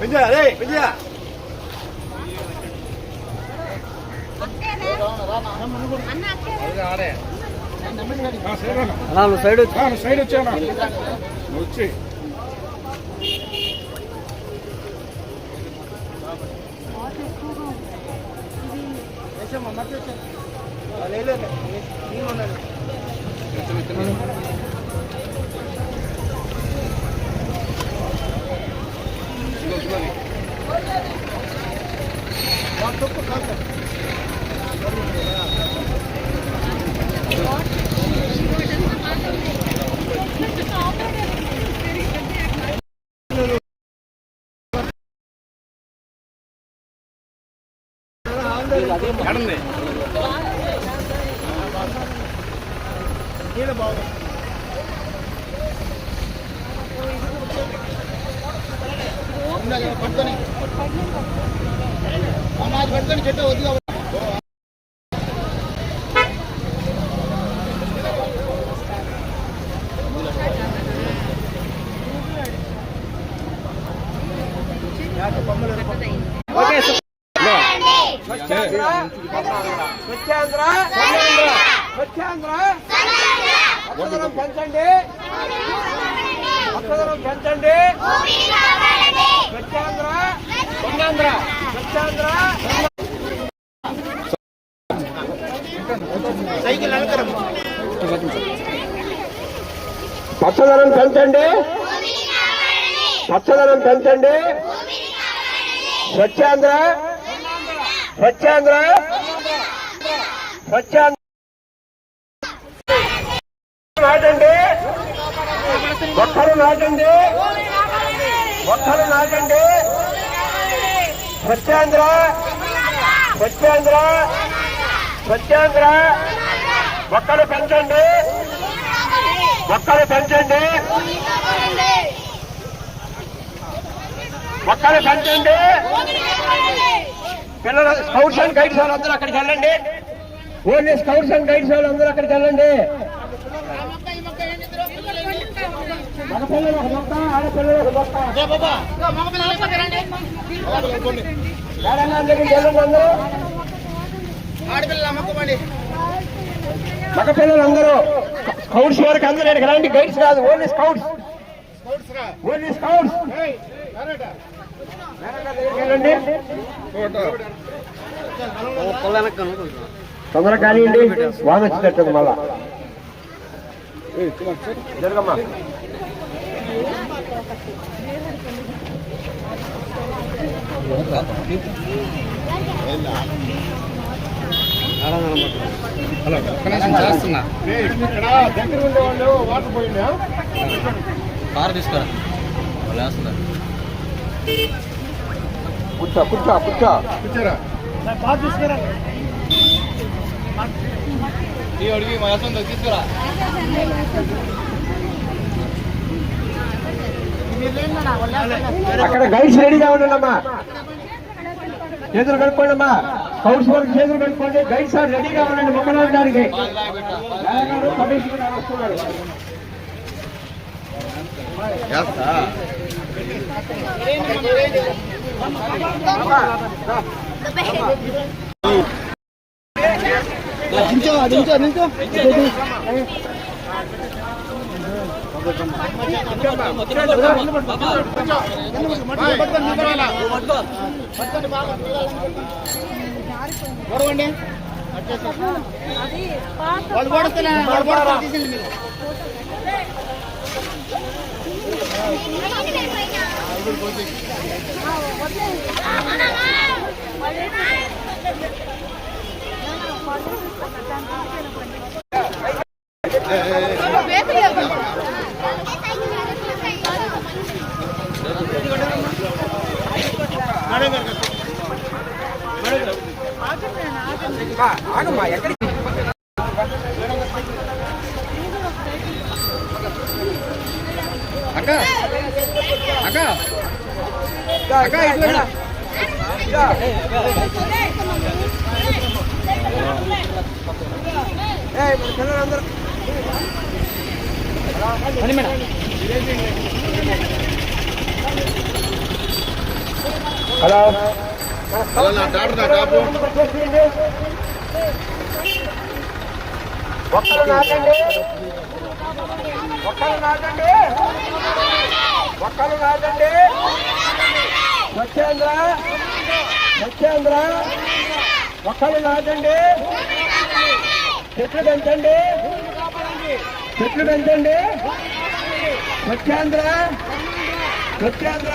విజయ అదే విజయ నువ్వు సైడ్ వచ్చి సైడ్ వచ్చాను వచ్చి ఎడండి ఓకే స్వచ్ఛాంధ్ర స్వచ్ఛాంధ్ర స్వచ్ఛాంధ్ర పచ్చదనం పెంచండి పచ్చదనం పెంచండి స్వచ్ఛాంధ్ర స్వచ్ఛాంధ్ర పచ్చదనం పెంచండి. పచ్చదనం పెంచండి. స్వచ్ఛాంధ్ర స్వచ్ఛాంధ్ర స్వచ్ఛాంధ్ర. నాటండి. మొక్కలు నాటండి. మొక్కలు నాటండి స్వచ్ఛాంధ్ర. స్వచ్ఛాంధ్ర. స్వచ్ఛాంధ్ర. మొక్కలు పెంచండి. మొక్కలు పెంచండి. మొక్కలు పెంచండి. పిల్లలు స్కౌట్స్ అండ్ గైడ్స్ వాళ్ళందరూ అక్కడికి వెళ్ళండి. ఓన్లీ స్కౌట్స్ అండ్ గైడ్స్ వాళ్ళందరూ అక్కడికి వెళ్ళండి. మగపిల్లలు ఒక ఆడపిల్లలు ఒక అందరూ మగపిల్లలు అందరూ స్కౌట్స్ వరకు అందరూ రండి. గైడ్స్ కాదు ఓన్లీ స్కౌట్స్. Only scouts. తొందరగా కానివ్వండి. వాన వచ్చినట్టు మళ్ళా. జరగమ్మా. హలో కనెక్షన్ చేస్తున్నా ఇక్కడ దగ్గర ఉండేవాళ్ళు వాటర్ పోయిందా కారు తీసుకురా వాళ్ళు వేస్తున్నారు కూర్చో కూర్చో కూర్చో కూర్చోరా టీ తీసుకురా తీసుకురా. అక్కడ గైడ్స్ రెడీగా ఉండాలమ్మా చేతులు కడుక్కోండి అమ్మా హౌస్ వర్క్ చేతులు కడుక్కోండి. గైడ్స్ ఆర్ రెడీగా ఉండండి మమ్మల్ని దానికి వస్తున్నారు వాళ్ళు పడుతున్నా వాళ్ళు పడుతున్నా తీసింది ఆగమ్మా ఎక్కడికి అక్క అక్క అక్క ఇట్లా రా. హలో. హలో నా డాక్టర్ నా డాపు ఒక్కరు నాటండి ఒక్కరు నాటండి ఒక్కరు నాటండి సత్యేంద్ర సత్యేంద్ర ఒక్కరు నాటండి చెట్లు పెంచండి. చెట్లు పెంచండి. సత్యేంద్ర సత్యేంద్ర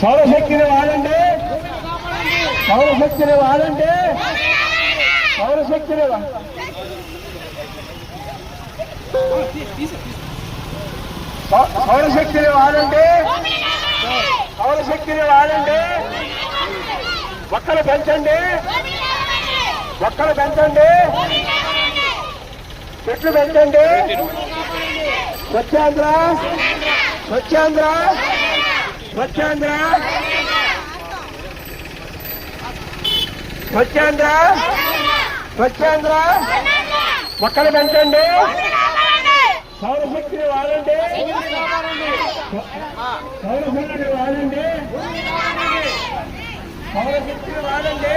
సౌరశక్తిని వాడండి. సౌరశక్తిని వాడండి. సౌరశక్తిని సౌరశక్తిని వాడండి. సౌరశక్తిని వాడండి. మొక్కలు పెంచండి. మొక్కలు పెంచండి. చెట్లు పెట్టండి. స్వచ్ఛాంధ్ర. స్వచ్ఛాంధ్ర. స్వచ్ఛాంధ్ర. స్వచ్ఛాంధ్ర. స్వచ్ఛాంధ్ర. మొక్కలు పెంచండి సౌరశక్తిని వాడండి. సౌరశక్తిని వాడండి. సౌరశక్తిని వాడండి.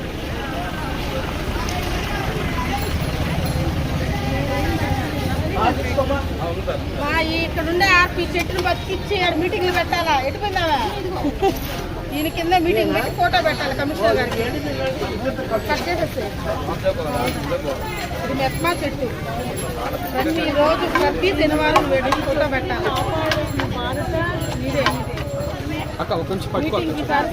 ఉండే ఆపి చెట్టును బతికిచ్చి ఆడ మీటింగ్లు పెట్టాలా? ఎటు పోయిందావా ఈయన కింద మీటింగ్ పెట్టి ఫోటో పెట్టాలి కమిషనర్ గారికి. కట్ చేసేస్తే ఇది మెత్మా చెట్టు. ప్రతి రోజు ప్రతి శనివారం వెళ్ళి ఫోటో పెట్టాలి. ఇదే అక్క ఒక కొంచెం పట్టుకో మీటింగ్ సార్?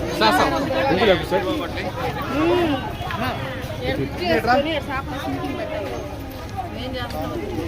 ఏం చేస్తాం క్రమశిక్షణ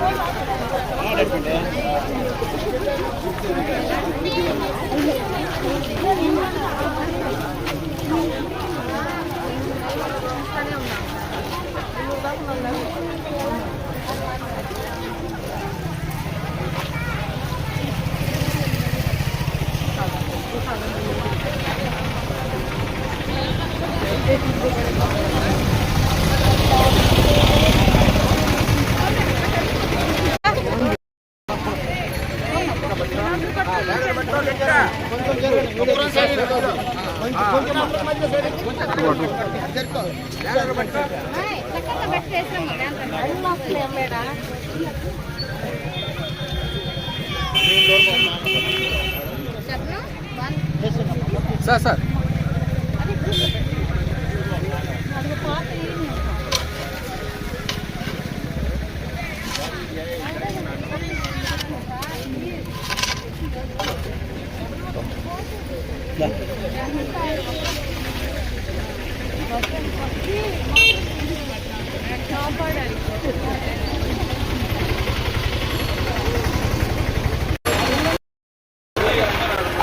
ఊళ్ళో వాళ్ళు వేసుకుని కాపాడాలి వాళ్ళు కూడా కాపాడాల్సిందే మీరు వేస్తే కాపాడాల్సిందే సార్ సార్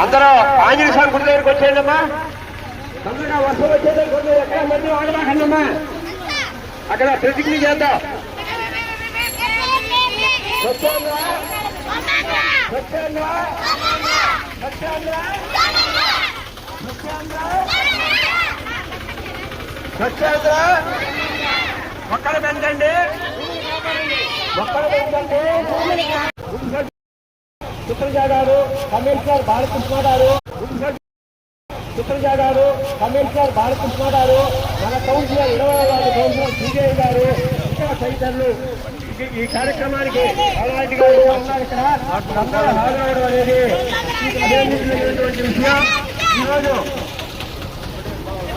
అందరూ ఆంజనేయ స్వామి గుడి దగ్గరికి వచ్చేయండమ్మా. తొందరగా వర్షం వచ్చేదానికి కొంచెం ఎక్కడ మంది వాడమాకండమ్మా అక్కడ ప్రతిజ్ఞ చేద్దాం సత్యేంద్ర సత్యేంద్ర సత్యేంద్ర సత్యేంద్ర మొక్కలు పెంచండి మొక్కలు పెంచండి సుప్రజా గారు కమిషనర్ బాలకృష్ణ గారు సుప్రజా గారు కమిషనర్ బాలకృష్ణ గారు మన కౌన్సిలర్ ఇరవై వార్డు కౌన్సిలర్ శ్రీదేవి గారు ఇంకా తదితరులు ఈ- కార్యక్రమానికి అలాంటి గారు ఇక్కడ. అందరూ హాజరవడం అనేది అభినందించినటువంటి విషయం. ఈరోజు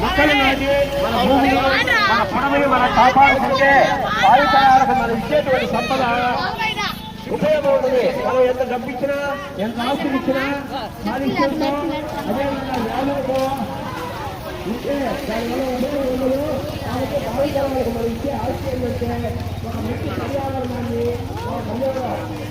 మొక్కలు నాటి మన భూమిని మన పొడవుని మనం కాపాడుకుంటే భావితరాలకు మనం ఇచ్చేటువంటి సంపద ఉపయోగపడుతుంది. మనం ఎంత డబ్బిచ్చినా ఎంత ఆస్తులు ఇచ్చినా సాధించేస్తాం. అదేవిధంగా వ్యాధులతో ఉంటే దానివల్ల ఉపయోగం ఉండదు మనం ఇచ్చే ఆస్తి ఏంటంటే ఒక మంచి పర్యావరణాన్ని ఒక పర్యావరణాన్ని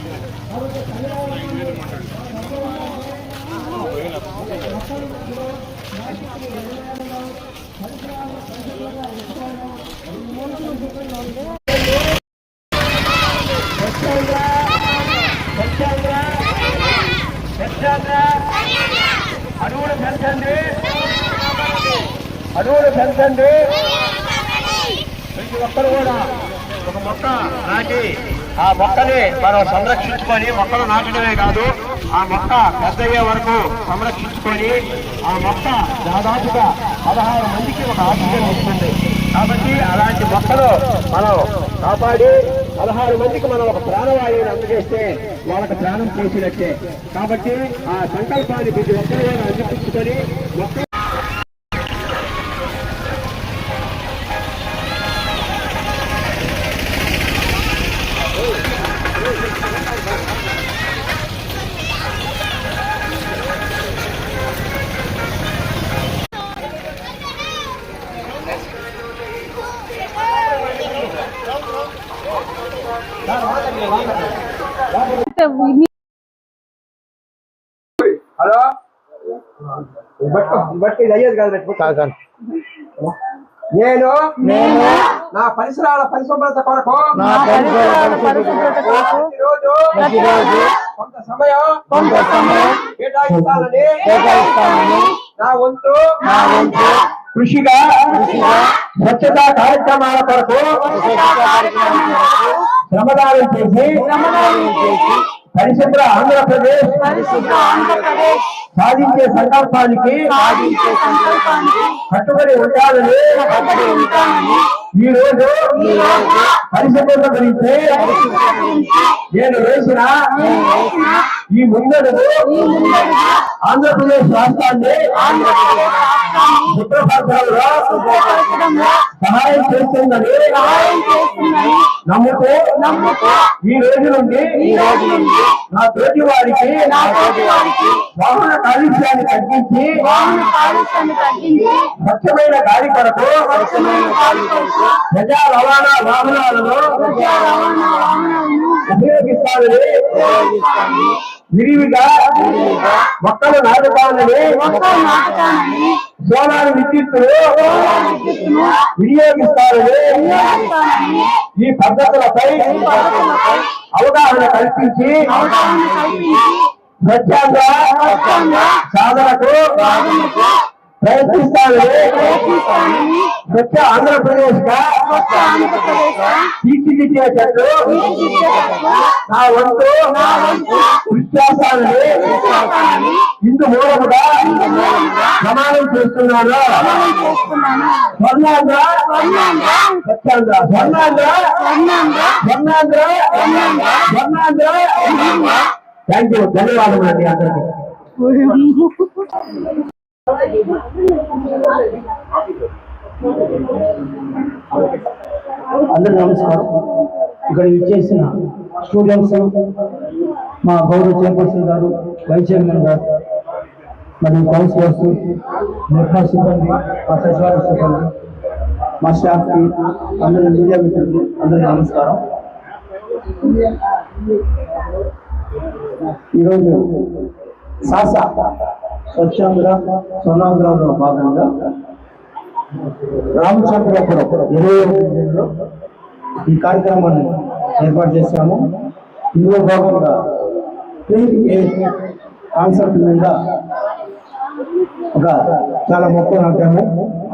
అడవులు పెంచండి. అడవులు పెంచండి. ఒక్కరు కూడా. ఒక మొక్క నాటి ఆ మొక్కని మనం సంరక్షించుకొని మొక్కలు నాటడమే కాదు ఆ మొక్క పెద్దయ్యే వరకు సంరక్షించుకొని ఆ మొక్క దాదాపుగా పదహారు మందికి ఒక ఆక్సిజన్ ఇస్తుంది కాబట్టి అలాంటి మొక్కలు మనం కాపాడి పదహారు మందికి మనం ఒక ప్రాణవాయువుని అందజేస్తే వాళ్ళకి ప్రాణం చేసినట్టే కాబట్టి ఆ సంకల్పాన్ని ప్రతి ఒక్కరు అందిపించుకొని మొక్క హలో ఇది అయ్యేది కాదు కాదు నేను నేను నా పరిసరాల పరిశుభ్రత కొరకు నా పరిసరాల పరిశుభ్రత కొరకు ప్రతిరోజు ప్రతిరోజు కొంత సమయం కొంత సమయం కేటాయిస్తానని కేటాయిస్తానని నా వంతు నా వంతు కృషిగా స్వచ్ఛతా కార్యక్రమాల కొరకు శ్రమదానం చేసి పరిశుభ్ర ఆంధ్రప్రదేశ్ సాధించే సంకల్పానికి కట్టుబడి ఉండాలని ఉంటానని ఈ రోజు పరిశుభ్రత గురించి నేను వేసిన ఈ ముందడుగు ఆంధ్రప్రదేశ్ రాష్ట్రాన్ని సహాయం చేస్తుందని నమ్ముతూ ఈ రోజు నుండి ఈ రోజు నుండి నా తోటి వారికి నా తోటి వారికి వాహన కాలుష్యాన్ని తగ్గించి స్వచ్ఛమైన గాలి కొరకు ప్రజా రవాణా వాహనాలను ఉపయోగిస్తానని విరివిగా మొక్కలు నాటుతానని సోలార్ విద్యుత్తులు విద్యుత్తును వినియోగిస్తానని ఈ పద్ధతులపై అవగాహన కల్పించి స్వచ్ఛంద సాధనకు సాధనకు ప్రయత్నిస్తానని ప్రయత్నిస్తానని స్వచ్ఛ ఆంధ్రప్రదేశ్గా స్వచ్ఛ ఆంధ్రప్రదేశ్ తీర్చిదిద్దేటట్లు తీర్చిదిద్దేటట్లు నా వంతు నా వంతు కృషి చేస్తానని చేస్తానని ఇందు మూలముగా మూలముగా ప్రమాణం చేస్తున్నాను ప్రమాణం చేస్తున్నాను స్వర్ణాంధ్ర స్వర్ణాంధ్ర స్వచ్ఛాంధ్ర స్వర్ణాంధ్ర స్వర్ణాంధ్ర స్వర్ణాంధ్ర స్వర్ణాంధ్ర థ్యాంక్ యూ ధన్యవాదములు అండి అందరికీ అందరికీ నమస్కారం. ఇక్కడ ఇచ్చేసిన స్టూడెంట్స్ మా గౌరవ చైర్పర్సన్ గారు వైస్ చైర్మన్ గారు మరియు కౌన్సిలర్స్ నిర్మా సిబ్బంది మా సచివాలయ సిబ్బంది మా స్టాఫ్కి అందరి మీడియా మిత్రులు అందరికీ నమస్కారం. ఈరోజు సాసా స్వచ్ఛంద్ర స్వర్ణాంధ్రలో భాగంగా రామచంద్రపురం ఇరవై డివిజన్లో ఈ కార్యక్రమాన్ని ఏర్పాటు చేశాము. ఇందులో భాగంగా క్లీన్ ఎయిర్ కాన్సెప్ట్ మీద ఒక చాలా మొక్కలు నాటాము.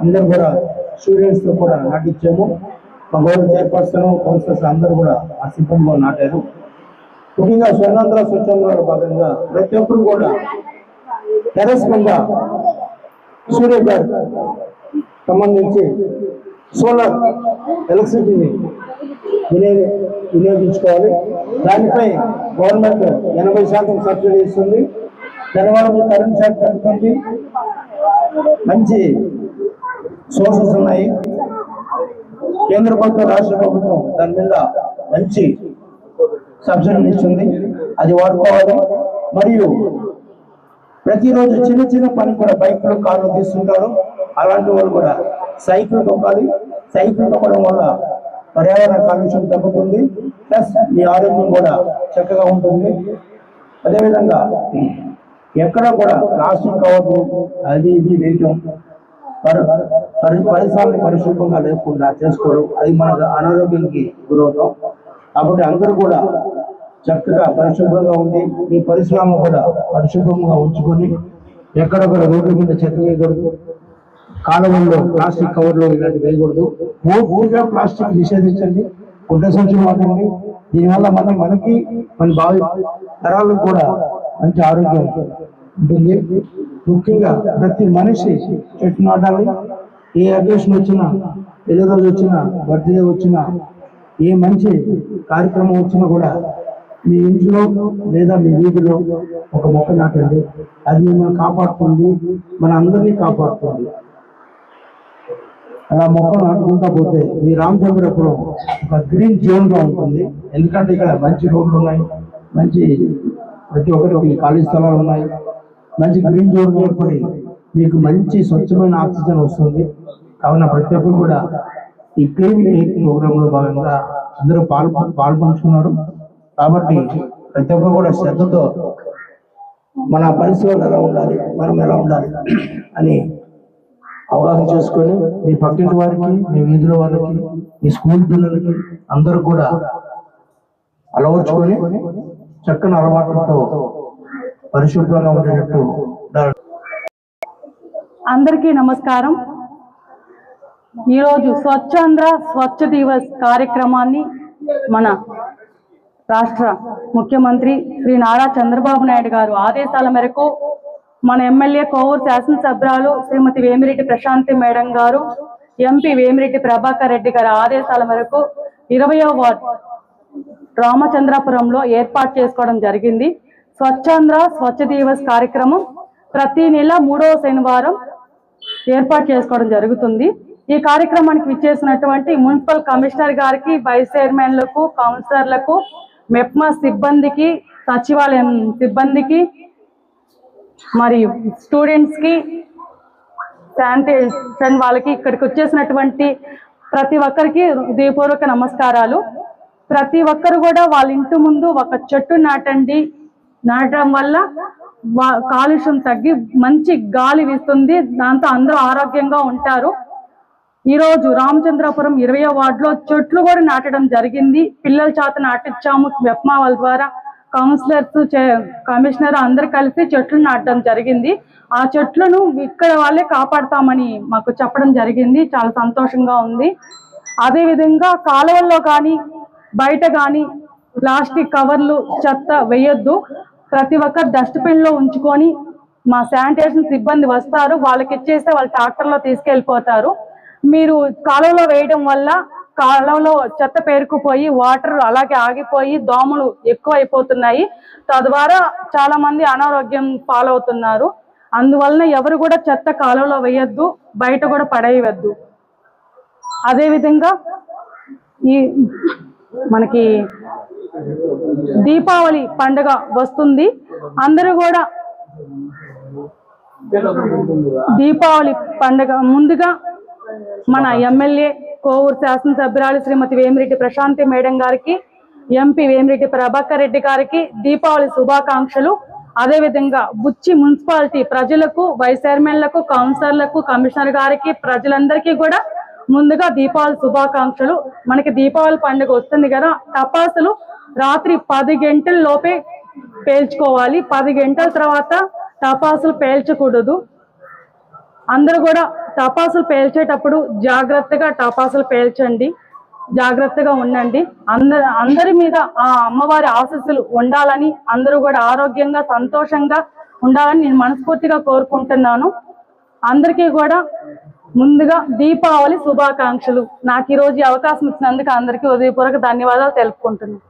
అందరూ కూడా స్టూడెంట్స్తో కూడా నాటించాము. మా గౌరవ చైర్పర్సన్ కౌన్సిలర్స్ అందరూ కూడా ఆ సిబ్బందిలో నాటారు. ముఖ్యంగా స్వర్ణాంధ్ర స్వచ్ఛంద్రలో భాగంగా ప్రతి ఒక్కరు కూడా టెరస్ మీద సూర్య గారు సంబంధించి సోలార్ ఎలక్ట్రిసిటీని వినియోగ వినియోగించుకోవాలి. దానిపై గవర్నమెంట్ ఎనభై శాతం సబ్సిడీ ఇస్తుంది. తెల్లవారు కరెంట్ షాక్ తగ్గుతుంది. మంచి సోర్సెస్ ఉన్నాయి. కేంద్ర ప్రభుత్వం రాష్ట్ర ప్రభుత్వం దాని మీద మంచి సబ్సిడీని ఇస్తుంది. అది వాడుకోవాలి. మరియు ప్రతిరోజు చిన్న చిన్న పని కూడా బైక్లు కార్లు తీస్తుంటారు. అలాంటి వాళ్ళు కూడా సైకిల్ తొక్కాలి. సైకిల్ తొక్కడం వల్ల పర్యావరణ కాలుష్యం తగ్గుతుంది. ప్లస్ మీ ఆరోగ్యం కూడా చక్కగా ఉంటుంది. అదేవిధంగా ఎక్కడ కూడా ప్లాస్టిక్ కవర్లు అది ఇది వేయటం పరి పరిసరాన్ని పరిశుభ్రంగా లేకుండా చేసుకోవడం అది మన అనారోగ్యానికి గురవుతాం. కాబట్టి అందరూ కూడా చక్కగా పరిశుభ్రంగా ఉండి మీ పరిశ్రమ కూడా పరిశుభ్రంగా ఉంచుకొని ఎక్కడొక్కడ రోడ్ల మీద చెత్త వేయకూడదు కాలువల్లో ప్లాస్టిక్ కవర్లు ఇలాంటివి వేయకూడదు. పూ- పూర్తిగా ప్లాస్టిక్ నిషేధించండి గుడ్డ సంచులు వాడండి. దీనివల్ల మనం మనకి మన భావి తరాలకు కూడా మంచి ఆరోగ్యం ఉంటుంది. ముఖ్యంగా ప్రతి మనిషి చెట్టు నాటాలి. ఏ అకేషన్ వచ్చినా పెళ్ళి రోజు వచ్చినా బర్త్డే వచ్చినా ఏ మంచి కార్యక్రమం వచ్చినా కూడా మీ ఇంట్లో లేదా మీ వీధిలో ఒక మొక్క నాటండి. అది మిమ్మల్ని కాపాడుతుంది మన అందరినీ కాపాడుతుంది. అలా మొక్కలు నాటుకుంటా పోతే మీ రామచంద్రపురం ఒక గ్రీన్ జోన్గా ఉంటుంది. ఎందుకంటే ఇక్కడ మంచి రోడ్లు ఉన్నాయి. మంచి ప్రతి ఒక్కరికి ఖాళీ స్థలాలు ఉన్నాయి. మంచి గ్రీన్ జోన్ ఏర్పడి మీకు మంచి స్వచ్ఛమైన ఆక్సిజన్ వస్తుంది. కావున ప్రతి ఒక్కరు కూడా ఈ క్లీన్ ఎయిర్ ప్రోగ్రాంలో భాగంగా అందరూ పాల్గొ పాల్పంచుకున్నారు. కాబట్టి ప్రతి ఒక్కరు కూడా శ్రద్ధతో మన పరిస్థితులు ఎలా ఉండాలి మనం ఎలా ఉండాలి అని అవగాహన చేసుకొని మీ పక్కింటి వారికి మీ వీధుల వారికి మీ స్కూల్ పిల్లలకి అందరూ కూడా అలవర్చుకొని చక్కని అలవాట్లతో పరిశుభ్రంగా ఉండేటట్టు అందరికీ నమస్కారం. ఈరోజు స్వచ్ఛాంధ్ర స్వచ్ఛ దివస్ కార్యక్రమాన్ని మన రాష్ట్ర ముఖ్యమంత్రి శ్రీ నారా చంద్రబాబు నాయుడు గారు ఆదేశాల మేరకు మన ఎమ్మెల్యే కోవూరు శాసనసభ్యురాలు శ్రీమతి వేమిరెడ్డి ప్రశాంతి మేడం గారు ఎంపీ వేమిరెడ్డి ప్రభాకర్ రెడ్డి గారి ఆదేశాల మేరకు ఇరవయో వార్డ్ రామచంద్రాపురంలో ఏర్పాటు చేసుకోవడం జరిగింది. స్వచ్ఛాంధ్ర స్వచ్ఛ దివస్ కార్యక్రమం ప్రతి నెల మూడవ శనివారం ఏర్పాటు చేసుకోవడం జరుగుతుంది. ఈ కార్యక్రమానికి విచ్చేసినటువంటి మున్సిపల్ కమిషనర్ గారికి వైస్ చైర్మన్లకు కౌన్సిలర్లకు మెప్మా సిబ్బందికి సచివాలయం సిబ్బందికి మరియు స్టూడెంట్స్కి శానిటేషన్ వాళ్ళకి ఇక్కడికి వచ్చేసినటువంటి ప్రతి ఒక్కరికి హృదయపూర్వక నమస్కారాలు. ప్రతి ఒక్కరు కూడా వాళ్ళ ఇంటి ముందు ఒక చెట్టు నాటండి. నాటడం వల్ల వా- కాలుష్యం తగ్గి మంచి గాలి వీస్తుంది. దాంతో అందరూ ఆరోగ్యంగా ఉంటారు. ఈరోజు రామచంద్రాపురం ఇరవయో వార్డులో చెట్లు కూడా నాటడం జరిగింది. పిల్లల చేత నాటించాము వెప్మా వాళ్ళ ద్వారా. కౌన్సిలర్స్ చే- కమిషనర్ అందరు కలిసి చెట్లు నాటడం జరిగింది. ఆ చెట్లను ఇక్కడ వాళ్ళే కాపాడతామని మాకు చెప్పడం జరిగింది. చాలా సంతోషంగా ఉంది. అదేవిధంగా కాలువల్లో కానీ బయట కానీ ప్లాస్టిక్ కవర్లు చెత్త వేయొద్దు. ప్రతి ఒక్కరు డస్ట్బిన్లో ఉంచుకొని మా శానిటేషన్ సిబ్బంది వస్తారు. వాళ్ళకి ఇచ్చేస్తే వాళ్ళు ట్రాక్టర్లో తీసుకెళ్ళిపోతారు. మీరు కాలువలో వేయడం వల్ల కాలంలో చెత్త పేరుకుపోయి వాటర్ అలాగే ఆగిపోయి దోమలు ఎక్కువ అయిపోతున్నాయి తద్వారా చాలా మంది అనారోగ్యం పాలవుతున్నారు. అందువలన ఎవరు కూడా చెత్త కాలువలో వేయద్దు బయట కూడా పడేయవద్దు. అదేవిధంగా ఈ మనకి దీపావళి పండుగ వస్తుంది. అందరూ కూడా దీపావళి పండుగ ముందుగా మన ఎమ్మెల్యే కోవూరు శాసనసభ్యురాలు శ్రీమతి వేమిరెడ్డి ప్రశాంతి మేడం గారికి ఎంపీ వేమిరెడ్డి ప్రభాకర్ రెడ్డి గారికి దీపావళి శుభాకాంక్షలు. అదేవిధంగా బుచ్చి మున్సిపాలిటీ ప్రజలకు వైస్ చైర్మన్లకు కౌన్సిలర్లకు కమిషనర్ గారికి ప్రజలందరికీ కూడా ముందుగా దీపావళి శుభాకాంక్షలు. మనకి దీపావళి పండుగ వస్తుంది కదా టపాసులు రాత్రి పది గంటల లోపే పేల్చుకోవాలి. పది గంటల తర్వాత టపాసులు పేల్చకూడదు. అందరూ కూడా టపాసులు పేల్చేటప్పుడు జాగ్రత్తగా టపాసులు పేల్చండి. జాగ్రత్తగా ఉండండి. అందరి అందరి మీద ఆ అమ్మవారి ఆశస్సులు ఉండాలని అందరూ కూడా ఆరోగ్యంగా సంతోషంగా ఉండాలని నేను మనస్ఫూర్తిగా కోరుకుంటున్నాను. అందరికీ కూడా ముందుగా దీపావళి శుభాకాంక్షలు. నాకు ఈరోజు ఈ అవకాశం ఇచ్చినందుకు అందరికీ ఉదయపూర్వక ధన్యవాదాలు తెలుపుకుంటున్నాను.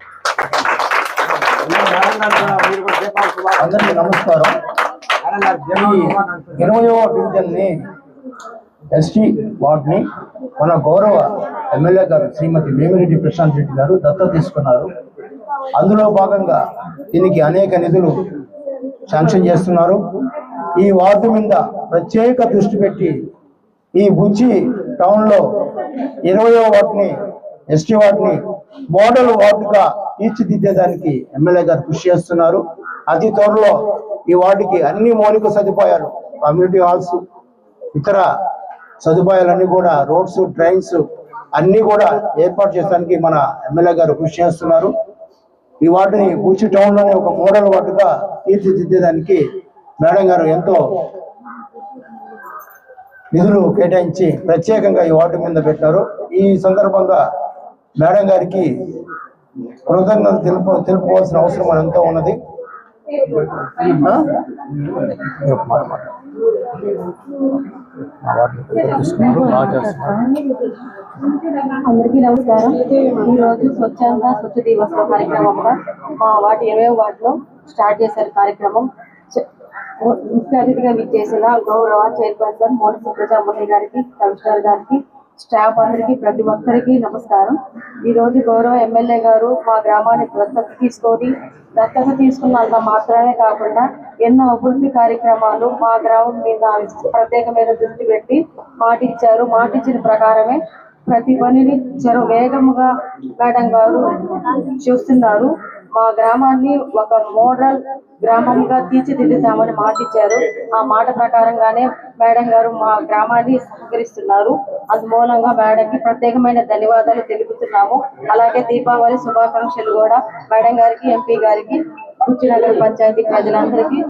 నమస్కారం. ఇరవయో డివిజన్ని ఎస్టీ వార్డ్ని మన గౌరవ ఎమ్మెల్యే గారు శ్రీమతి వేమిరెడ్డి ప్రశాంత్ రెడ్డి గారు దత్తత తీసుకున్నారు. అందులో భాగంగా దీనికి అనేక నిధులు శాంక్షన్ చేస్తున్నారు. ఈ వార్డు మీద ప్రత్యేక దృష్టి పెట్టి ఈ బుచ్చి టౌన్లో ఇరవయో వార్డుని ఎస్టీ వార్డుని మోడల్ వార్డుగా తీర్చిదిద్దేదానికి ఎమ్మెల్యే గారు కృషి చేస్తున్నారు. అతి త్వరలో ఈ వార్డుకి అన్ని మౌలిక సదుపాయాలు కమ్యూనిటీ హాల్స్ ఇతర సదుపాయాలన్నీ కూడా రోడ్స్ ట్రైన్స్ అన్ని కూడా ఏర్పాటు చేయడానికి మన ఎమ్మెల్యే గారు కృషి చేస్తున్నారు. ఈ వార్డుని బుచ్చి టౌన్లోనే ఒక మోడల్ వార్డుగా తీర్చిదిద్దేదానికి మేడం గారు ఎంతో నిధులు కేటాయించి ప్రత్యేకంగా ఈ వార్డు మీద పెట్టారు. ఈ సందర్భంగా మేడం గారికి కృతజ్ఞతలు తెలుపు తెలుపుకోవాల్సిన అవసరం ఎంతో ఉన్నది. అందరికీ నమస్కారం. ఈ రోజు స్వచ్ఛంద స్వచ్ఛ దివస్ కార్యక్రమంగా మా వాటి ఇరవై వార్డులో స్టార్ట్ చేశారు కార్యక్రమం. ముఖ్య అతిథిగా విచ్చేసిన గౌరవ చైర్పర్సన్ మోహన్ సుబ్రజామణి గారికి కమిషనర్ గారికి స్టాఫ్ అందరికీ ప్రతి ఒక్కరికి నమస్కారం. ఈ రోజు గౌరవ ఎమ్మెల్యే గారు మా గ్రామాన్ని దత్తత తీసుకొని దత్తత తీసుకున్నంత మాత్రమే కాకుండా ఎన్నో అభివృద్ధి కార్యక్రమాలు మా గ్రామం మీద ప్రత్యేకమైన దృష్టి పెట్టి మాటిచ్చారు. మాటిచ్చిన ప్రకారమే ప్రతి పనిని చెర వేగముగా మేడం గారు చూస్తున్నారు. మా గ్రామాన్ని ఒక మోడల్ గ్రామంగా తీర్చిదిద్దుతామని మాట ఇచ్చారు. ఆ మాట ప్రకారంగానే మేడం గారు మా గ్రామాన్ని సహకరిస్తున్నారు. అందుమూలంగా మేడంకి ప్రత్యేకమైన ధన్యవాదాలు తెలుపుతున్నాము. అలాగే దీపావళి శుభాకాంక్షలు కూడా మేడం గారికి ఎంపీ గారికి కుచ్చినగర్ పంచాయతీ ప్రజలందరికీ